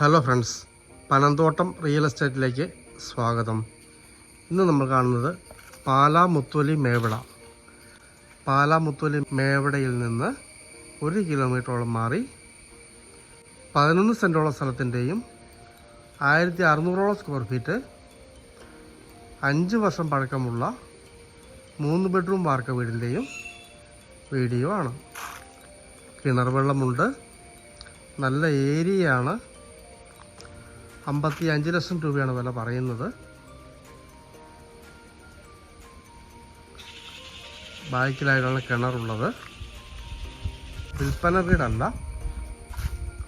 Hello friends Panamthottam real എസ്റ്റേറ്റിലേക്ക് സ്വാഗതം. ഇന്ന് നമ്മൾ കാണുന്നത് പാലാ മുത്തോലി മേവിട. പാലാ മുത്തോലി മേവിടയിൽ നിന്ന് ഒരു കിലോമീറ്ററോളം മാറി പതിനൊന്ന് സെന്റോളം സ്ഥലത്തിന്റെയും ആയിരത്തി അറുന്നൂറോളം സ്ക്വയർ ഫീറ്റ് അഞ്ച് വർഷം പഴക്കമുള്ള മൂന്ന് ബെഡ്റൂം വാർക്ക വീടിന്റെയും വീഡിയോ ആണ്. കിണർ വെള്ളമുണ്ട്. നല്ല ഏരിയയാണ് അമ്പത്തി അഞ്ച് ലക്ഷം രൂപയാണ് വില പറയുന്നത്. ബാക്കിലായിട്ടാണ് കിണറുള്ളത്. വിൽപ്പന വീടല്ല.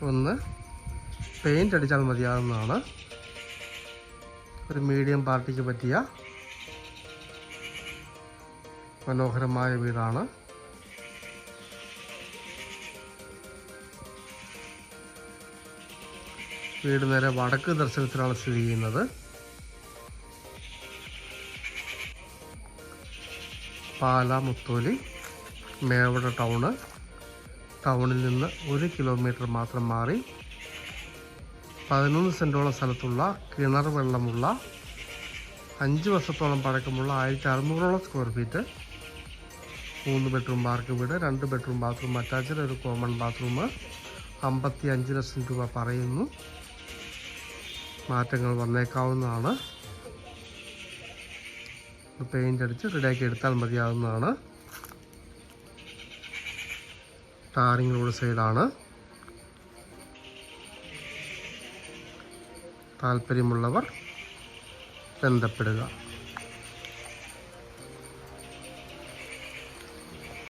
ഒന്ന് പെയിന്റ് അടിച്ചാൽ മതിയാകുന്നതാണ് ഒരു മീഡിയം പാർട്ടിക്ക് പറ്റിയ മനോഹരമായ വീടാണ്. വീട് നേരെ വടക്ക് ദർശനത്തിലാണ് സ്ഥിതി ചെയ്യുന്നത്. പാല മുത്തോലി മേവട ടൗണ്. ടൗണിൽ നിന്ന് ഒരു കിലോമീറ്റർ മാത്രം മാറി പതിനൊന്ന് സെന്റോളം സ്ഥലത്തുള്ള കിണർ വെള്ളമുള്ള അഞ്ച് വർഷത്തോളം പഴക്കമുള്ള ആയിരത്തി അറുന്നൂറോളം സ്ക്വയർ ഫീറ്റ് മൂന്ന് ബെഡ്റൂം പാർക്ക് വീട് രണ്ട് ബെഡ്റൂം ബാത്റൂം അറ്റാച്ച്ഡ് ഒരു കോമൺ ബാത്റൂം അമ്പത്തി അഞ്ച് ലക്ഷം രൂപ പറയുന്നു. മാറ്റങ്ങൾ വന്നേക്കാവുന്നതാണ്. പെയിന്റ് അടിച്ച് റെഡിയാക്കി എടുത്താൽ മതിയാവുന്നതാണ്. ടാറിങ് റോഡ് സൈഡാണ് താല്പര്യമുള്ളവർ ബന്ധപ്പെടുക.